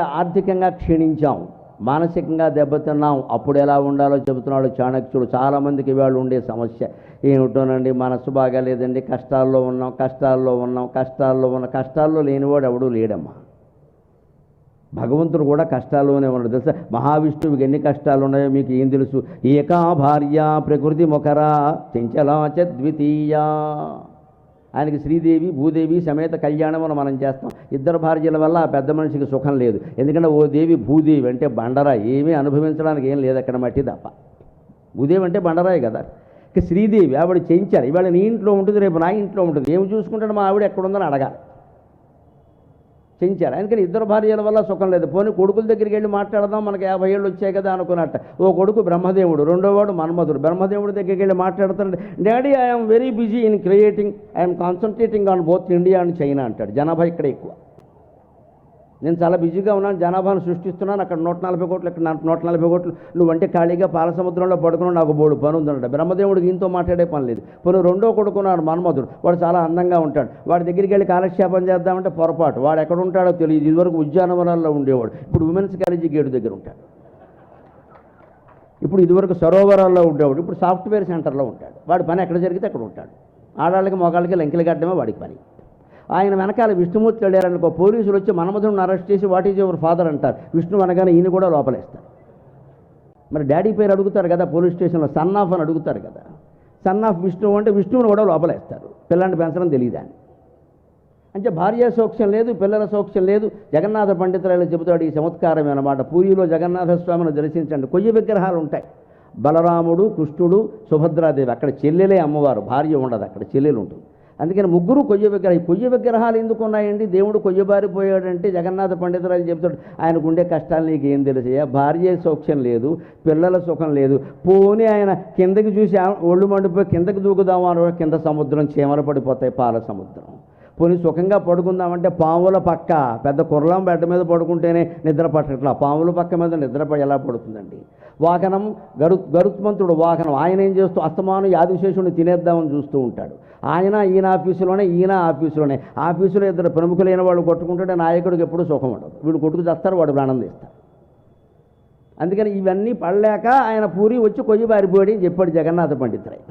ఆర్థికంగా క్షీణించాం మానసికంగా దెబ్బతిన్నాం. అప్పుడు ఎలా ఉండాలో చెబుతున్నాడు చాణక్యుడు. చాలామందికి ఇవాళ ఉండే సమస్య ఏమిటోనండి మనసు బాగాలేదండి కష్టాల్లో ఉన్నాం కష్టాల్లో ఉన్నాం కష్టాల్లో ఉన్న కష్టాల్లో లేనివాడు ఎవడూ లేడమ్మా. భగవంతుడు కూడా కష్టాల్లోనే ఉన్నాడు. తెలుసా? మహావిష్ణువుకి ఎన్ని కష్టాలు ఉన్నాయో మీకు ఏం తెలుసు? ఏకా భార్య ప్రకృతి మొకరా చెంచలా చ ఆయనకి శ్రీదేవి భూదేవి సమేత కళ్యాణమును మనం చేస్తాం. ఇద్దరు భార్యల వల్ల ఆ పెద్ద మనిషికి సుఖం లేదు. ఎందుకంటే ఓ దేవి భూదేవి అంటే బండరా ఏమీ అనుభవించడానికి ఏం లేదు అక్కడ మట్టి తప్ప. భూదేవి అంటే బండరాయి కదా. ఇక శ్రీదేవి ఆవిడ చేయించారు ఇవాళ నీ ఇంట్లో ఉంటుంది రేపు నా ఇంట్లో ఉంటుంది. ఏమి చూసుకుంటాడు మా ఆవిడ ఎక్కడుందని అడగాలి. చెంచారు. అందుకని ఇద్దరు భార్యల వల్ల సుఖం లేదు. పోనీ కొడుకుల దగ్గరికి వెళ్ళి మాట్లాడదాం మనకి యాభై ఏళ్ళు వచ్చాయి కదా అనుకున్నట్ట. ఓ కొడుకు బ్రహ్మదేవుడు రెండో వాడు మన్మధుడు. బ్రహ్మదేవుడి దగ్గరికి వెళ్ళి మాట్లాడుతున్నాడు. Daddy I'm very busy in creating I'm concentrating on both India and China అంటాడు. జనాభా ఇక్కడ ఎక్కువ. నేను చాలా బిజీగా ఉన్నాను జనాభాను సృష్టిస్తున్నాను అక్కడ నూట నలభై కోట్లు ఇక్కడ నూట నలభై కోట్లు నువ్వంటే ఖాళీగా పాల సముద్రంలో పడుకుని నాకు బోడు పని ఉందంట బ్రహ్మదేవుడికి ఈయనతో మాట్లాడే పని లేదు. పోనీ రెండో కొడుకున్నాడు మన్మధుడు. వాడు చాలా అందంగా ఉంటాడు. వాడి దగ్గరికి వెళ్ళి కాలక్షేపం చేద్దామంటే పొరపాటు. వాడు ఎక్కడ ఉంటాడో తెలియదు. ఇదివరకు ఉద్యానవనాల్లో ఉండేవాడు. ఇప్పుడు ఉమెన్స్ కాలేజీ గేటు దగ్గర ఉంటాడు. ఇప్పుడు ఇదివరకు సరోవరాల్లో ఉండేవాడు. ఇప్పుడు సాఫ్ట్వేర్ సెంటర్లో ఉంటాడు. వాడి పని ఎక్కడ జరిగితే అక్కడ ఉంటాడు. ఆడవాళ్ళకి మొగాళ్ళకి లంకెలు కట్టడమే వాడికి పని. ఆయన వెనకాల విష్ణుమూర్తి వెళ్ళారనుకో పోలీసులు వచ్చి మన్మధుడిని అరెస్ట్ చేసి వాట్ ఈజ్ యువర్ ఫాదర్ అంటారు. విష్ణు అనగానే ఈయన కూడా లోపలేస్తారు. మరి డాడీ పేరు అడుగుతారు కదా పోలీస్ స్టేషన్లో సన్ ఆఫ్ అని అడుగుతారు కదా. సన్ ఆఫ్ విష్ణువు అంటే విష్ణువుని కూడా లోపలేస్తారు. పిల్లాన్ని పెంచడం తెలియదాన్ని అంటే భార్య సౌక్ష్యం లేదు పిల్లల సౌక్ష్యం లేదు. జగన్నాథ పండితురాలు చెబుతాడు ఈ చమత్కారం అన్నమాట పూరిలో జగన్నాథ స్వామిని దర్శించండి. కొయ్య విగ్రహాలు ఉంటాయి. బలరాముడు కృష్ణుడు సుభద్రాదేవి అక్కడ చెల్లెలే అమ్మవారు. భార్య ఉండదు అక్కడ చెల్లెలు ఉంటుంది. అందుకని ముగ్గురు కొయ్య విగ్రహం ఈ కొయ్య విగ్రహాలు ఎందుకు ఉన్నాయండి? దేవుడు కొయ్యబారిపోయాడంటే జగన్నాథ పండితురాలు చెబుతాడు ఆయనకు ఉండే కష్టాలు నీకు ఏం తెలుసయ్యా భార్య సౌఖ్యం లేదు పిల్లల సుఖం లేదు. పోనీ ఆయన కిందకి చూసి ఒళ్ళు మండిపోయి కిందకి దూకుదామని కింద సముద్రం చీమలు పడిపోతాయి పాల సముద్రం. పోనీ సుఖంగా పడుకుందామంటే పాముల పక్క పెద్ద కుర్రం బెడ్డ మీద పడుకుంటేనే నిద్ర పట్టట్లా. పాముల పక్క మీద నిద్ర ఎలా పడుతుందండి? వాహనం గరు గరుత్మంతుడు వాహనం. ఆయన ఏం చేస్తూ అస్తమానం యాదిశేషుడిని తినేద్దామని చూస్తూ ఉంటాడు. ఆయన ఈయన ఆఫీసులోనే ఈయన ఆఫీసులోనే. ఆఫీసులో ఇద్దరు ప్రముఖులైన వాళ్ళు కొట్టుకుంటుంటే నాయకుడికి ఎప్పుడూ సుఖం ఉండదు. వీడు కొట్టుకు చేస్తారు వాడు ఆనందిస్తారు అందుకని ఇవన్నీ పడలేక ఆయన పూరి వచ్చి కొయ్యి బారిపోయాడు అని చెప్పాడు జగన్నాథ పండితురాయ్.